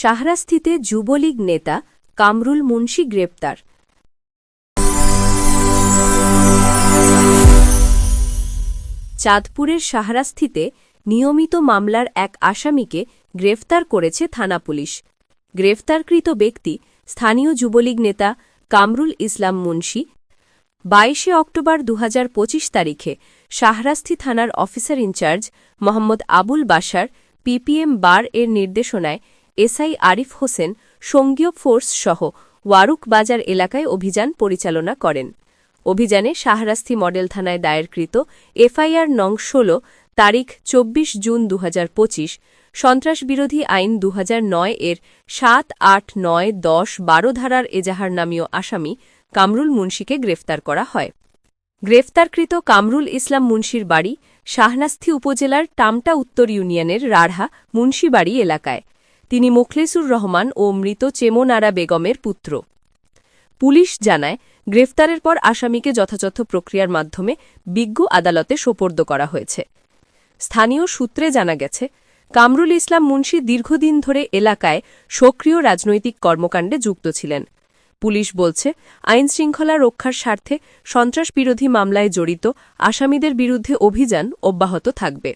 শাহরাস্থিতে যুবলীগ নেতা কামরুল মুন্সি গ্রেপ্তার। চাঁদপুরের শাহরাস্থিতে নিয়মিত মামলার এক আসামিকে গ্রেফতার করেছে থানা পুলিশ। গ্রেফতারকৃত ব্যক্তি স্থানীয় যুবলীগ নেতা কামরুল ইসলাম মুন্সি। বাইশে অক্টোবর দু হাজার পঁচিশ তারিখে শাহরাস্থি থানার officer in charge Mohammad Abul Bashar PPM bar এর নির্দেশনায় এসআই আরিফ হোসেন, সঙ্গীয় ফোর্স সহ ওয়ারুক বাজার এলাকায় অভিযান পরিচালনা করেন। অভিযানে শাহরাস্থি মডেল থানায় দায়েরকৃত এফআইআর নং ১৬ তারিখ ২৪ জুন দু সন্ত্রাসবিরোধী আইন দু হাজার নয় এর সাত আট নয় দশ বারো ধারার এজাহার নামীয় আসামি কামরুল মুন্সিকে গ্রেফতার করা হয়। গ্রেফতারকৃত কামরুল ইসলাম মুন্সির বাড়ি শাহনাস্থি উপজেলার টামটা উত্তর ইউনিয়নের রাঢ়া মুন্সিবাড়ি এলাকায়। তিনি মোখলেসুর রহমান ও মৃত চেমোনারা বেগমের পুত্র। পুলিশ জানায়, গ্রেফতারের পর আসামিকে যথাযথ প্রক্রিয়ার মাধ্যমে বিজ্ঞ আদালতে সোপর্দ করা হয়েছে। স্থানীয় সূত্রে জানা গেছে, কামরুল ইসলাম মুন্সি দীর্ঘদিন ধরে এলাকায় সক্রিয় রাজনৈতিক কর্মকাণ্ডে যুক্ত ছিলেন। পুলিশ বলছে আইনশৃঙ্খলা রক্ষার স্বার্থে সন্ত্রাসবিরোধী মামলায় জড়িত আসামিদের বিরুদ্ধে অভিযান অব্যাহত থাকবে।